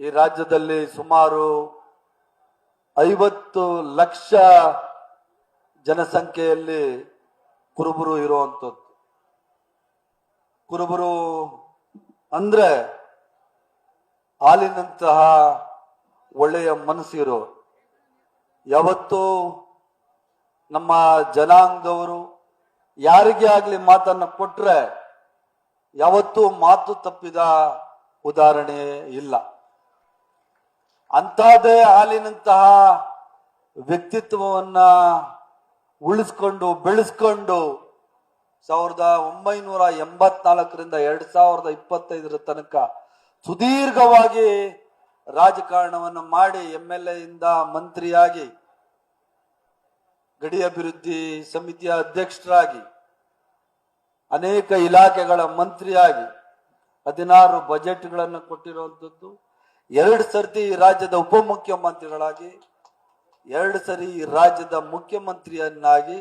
ಈ ರಾಜ್ಯದಲ್ಲಿ ಸುಮಾರು ಐವತ್ತು ಲಕ್ಷ ಜನಸಂಖ್ಯೆಯಲ್ಲಿ ಕುರುಬರು ಇರುವಂಥದ್ದು. ಕುರುಬರು ಅಂದ್ರೆ ಹಾಲಿನಂತಹ ಒಳ್ಳೆಯ ಮನಸ್ಸಿರೋ. ಯಾವತ್ತೂ ನಮ್ಮ ಜನಾಂಗದವರು ಯಾರಿಗೆ ಆಗ್ಲಿ ಮಾತನ್ನ ಕೊಟ್ರೆ ಯಾವತ್ತೂ ಮಾತು ತಪ್ಪಿದ ಉದಾಹರಣೆ ಇಲ್ಲ. ಅಂಥದ್ದೇ ಹಾಲಿನಂತಹ ವ್ಯಕ್ತಿತ್ವವನ್ನ ಉಳಿಸ್ಕೊಂಡು, ಬೆಳೆಸ್ಕೊಂಡು ಸಾವಿರದ ಒಂಬೈನೂರ ಎಂಬತ್ನಾಲ್ಕರಿಂದ ಎರಡ್ ಸಾವಿರದ ಇಪ್ಪತ್ತೈದರ ತನಕ ಸುದೀರ್ಘವಾಗಿ ರಾಜಕಾರಣವನ್ನು ಮಾಡಿ ಎಂ ಎಲ್ ಎಯಿಂದ ಮಂತ್ರಿಯಾಗಿ, ಗಡಿ ಅಭಿವೃದ್ಧಿ ಸಮಿತಿಯ ಅಧ್ಯಕ್ಷರಾಗಿ, ಅನೇಕ ಇಲಾಖೆಗಳ ಮಂತ್ರಿಯಾಗಿ ಹದಿನಾರು ಬಜೆಟ್ಗಳನ್ನು ಕೊಟ್ಟಿರುವಂಥದ್ದು. ಎರಡು ಸರ್ತಿ ಈ ರಾಜ್ಯದ ಉಪಮುಖ್ಯಮಂತ್ರಿಗಳಾಗಿ, ಎರಡು ಸರಿ ಈ ರಾಜ್ಯದ ಮುಖ್ಯಮಂತ್ರಿಯನ್ನಾಗಿ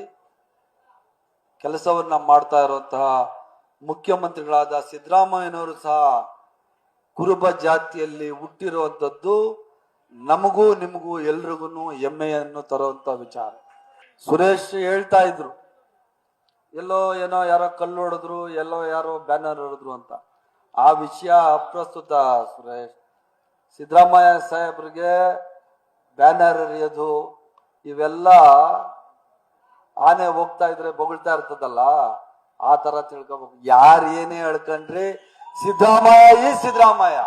ಕೆಲಸವನ್ನ ಮಾಡ್ತಾ ಇರುವಂತಹ ಮುಖ್ಯಮಂತ್ರಿಗಳಾದ ಸಿದ್ದರಾಮಯ್ಯನವರು ಸಹ ಕುರುಬ ಜಾತಿಯಲ್ಲಿ ಹುಟ್ಟಿರುವಂಥದ್ದು ನಮಗೂ ನಿಮಗೂ ಎಲ್ರಿಗೂ ಹೆಮ್ಮೆಯನ್ನು ತರುವಂತ ವಿಚಾರ. ಸುರೇಶ್ ಹೇಳ್ತಾ ಇದ್ರು, ಎಲ್ಲೋ ಏನೋ ಯಾರೋ ಕಲ್ಲು ಹೊಡೆದ್ರು, ಎಲ್ಲೋ ಯಾರೋ ಬ್ಯಾನರ್ ಹೊಡೆದ್ರು ಅಂತ. ಆ ವಿಷಯ ಅಪ್ರಸ್ತುತ ಸುರೇಶ್. ಸಿದ್ದರಾಮಯ್ಯ ಸಾಹೇಬ್ರಿಗೆ ಬ್ಯಾನರ್ ಎರಿಯೋದು, ಇವೆಲ್ಲ ಆನೆ ಹೋಗ್ತಾ ಇದ್ರೆ ಬೊಗಳ್ತಾ ಇರ್ತದಲ್ಲ, ಆ ತರ ತಿಳ್ಕೊಬೇಕು. ಯಾರು ಏನೇ ಹೇಳ್ಕಂಡ್ರಿ, ಸಿದ್ದರಾಮಯ್ಯ ಈ ಸಿದ್ದರಾಮಯ್ಯ.